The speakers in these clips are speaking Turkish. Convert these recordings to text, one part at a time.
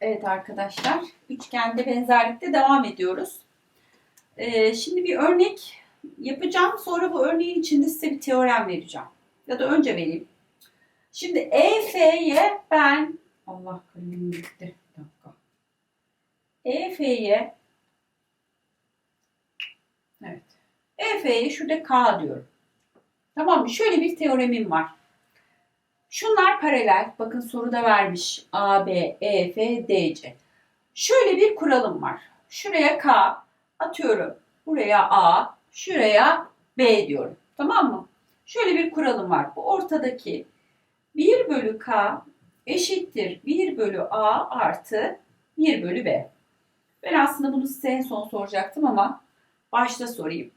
Evet arkadaşlar, üçgende benzerlikte devam ediyoruz. Ee, şimdi bir örnek yapacağım. Sonra bu örneğin içinde size bir teorem vereceğim. Ya da önce vereyim. Şimdi EF'ye ben... Allah kalemim gitti. Bir dakika. EF'ye... Evet. EF'ye şurada K diyorum. Tamam mı? Şöyle bir teoremim var. Şunlar paralel. Bakın soruda vermiş. A, B, E, F, D, C. Şöyle bir kuralım var. Şuraya K atıyorum. Buraya A, şuraya B diyorum. Tamam mı? Şöyle bir kuralım var. Bu ortadaki 1 bölü K eşittir 1 bölü A artı 1 bölü B. Ben aslında bunu size en son soracaktım ama başta sorayım.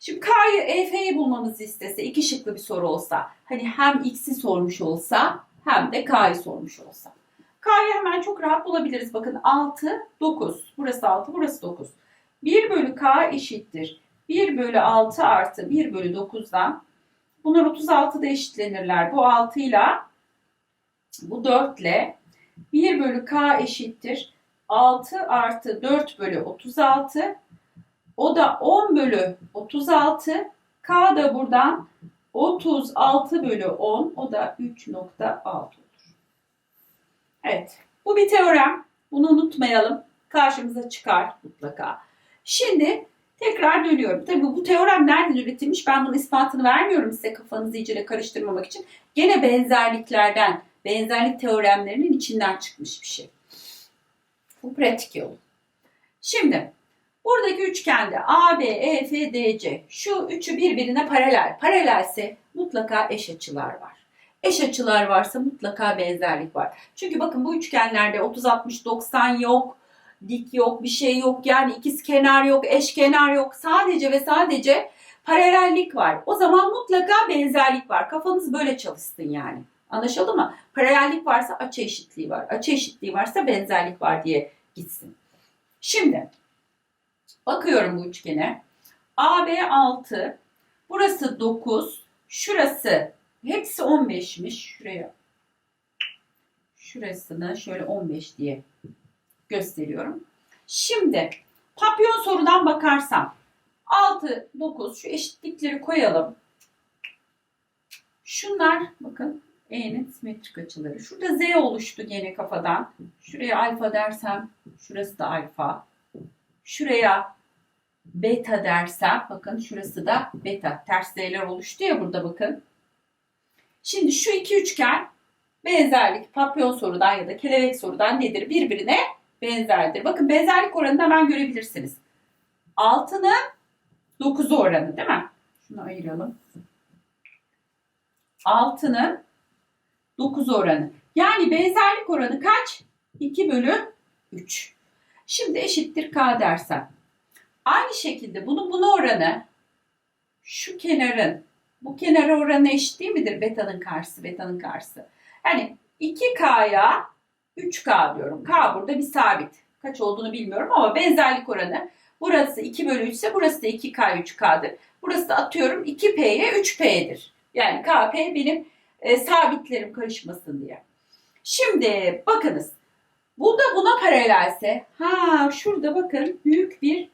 Şimdi K'yı, EF'yi bulmamızı istese, iki şıklı bir soru olsa, hani hem X'i sormuş olsa hem de K'yı sormuş olsa. K'yı hemen çok rahat bulabiliriz. Bakın 6, 9. Burası 6, burası 9. 1 bölü K eşittir. 1 bölü 6 artı 1 bölü 9'dan bunlar 36'da eşitlenirler. Bu 6 ile bu 4 ile 1 bölü K eşittir. 6 artı 4 bölü 36 o da 10 bölü 36. K da buradan 36 bölü 10. O da 3.6 olur. Evet. Bu bir teorem. Bunu unutmayalım. Karşımıza çıkar mutlaka. Şimdi tekrar dönüyorum. Tabii bu teorem nereden üretilmiş? Ben bunun ispatını vermiyorum size kafanızı iyice karıştırmamak için. Gene benzerliklerden, benzerlik teoremlerinin içinden çıkmış bir şey. Bu pratik yolu. Şimdi Buradaki üçgende A, B, E, F, D, C. Şu üçü birbirine paralel. Paralelse mutlaka eş açılar var. Eş açılar varsa mutlaka benzerlik var. Çünkü bakın bu üçgenlerde 30, 60, 90 yok. Dik yok, bir şey yok. Yani ikiz kenar yok, eş kenar yok. Sadece ve sadece paralellik var. O zaman mutlaka benzerlik var. Kafanız böyle çalışsın yani. Anlaşıldı mı? Paralellik varsa açı eşitliği var. Açı eşitliği varsa benzerlik var diye gitsin. Şimdi Bakıyorum bu üçgene. AB 6. Burası 9. Şurası hepsi 15'miş. Şuraya şurasını şöyle 15 diye gösteriyorum. Şimdi papyon sorudan bakarsam 6, 9 şu eşitlikleri koyalım. Şunlar bakın E'nin simetrik açıları. Şurada Z oluştu gene kafadan. Şuraya alfa dersem şurası da alfa. Şuraya beta dersem bakın şurası da beta. Ters Z'ler oluştu ya burada bakın. Şimdi şu iki üçgen benzerlik papyon sorudan ya da kelebek sorudan nedir? Birbirine benzerdir. Bakın benzerlik oranını hemen görebilirsiniz. 6'nın 9'u oranı değil mi? Şunu ayıralım. 6'nın 9 oranı. Yani benzerlik oranı kaç? 2 bölü 3. Şimdi eşittir K dersem. Aynı şekilde bunu buna oranı şu kenarın bu kenara oranı eşit değil midir? Beta'nın karşısı, beta'nın karşısı. Yani 2K'ya 3K diyorum. K burada bir sabit. Kaç olduğunu bilmiyorum ama benzerlik oranı. Burası 2 bölü 3 ise burası da 2K 3K'dır. Burası da atıyorum 2P'ye 3P'dir. Yani KP benim e, sabitlerim karışmasın diye. Şimdi bakınız. Bu da buna paralelse. Ha şurada bakın büyük bir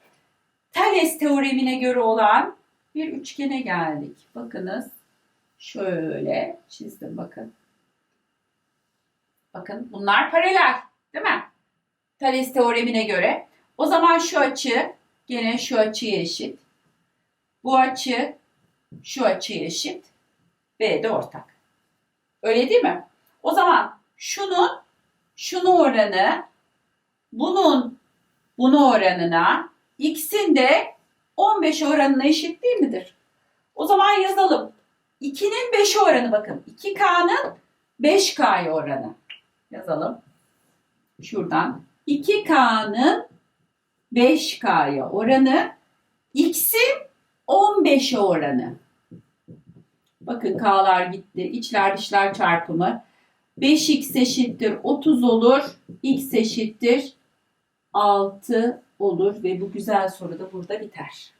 Thales teoremine göre olan bir üçgene geldik. Bakınız şöyle çizdim bakın. Bakın bunlar paralel değil mi? Thales teoremine göre. O zaman şu açı gene şu açıya eşit. Bu açı şu açıya eşit. B de ortak. Öyle değil mi? O zaman şunun şunu oranı bunun bunu oranına x'in de 15 oranına eşit değil midir? O zaman yazalım. 2'nin 5 oranı bakın. 2K'nın 5K'ya oranı. Yazalım. Şuradan. 2K'nın 5K'ya oranı. X'in 15'e oranı. Bakın K'lar gitti. İçler dışlar çarpımı. 5x eşittir 30 olur. x eşittir 6 olur ve bu güzel soru da burada biter.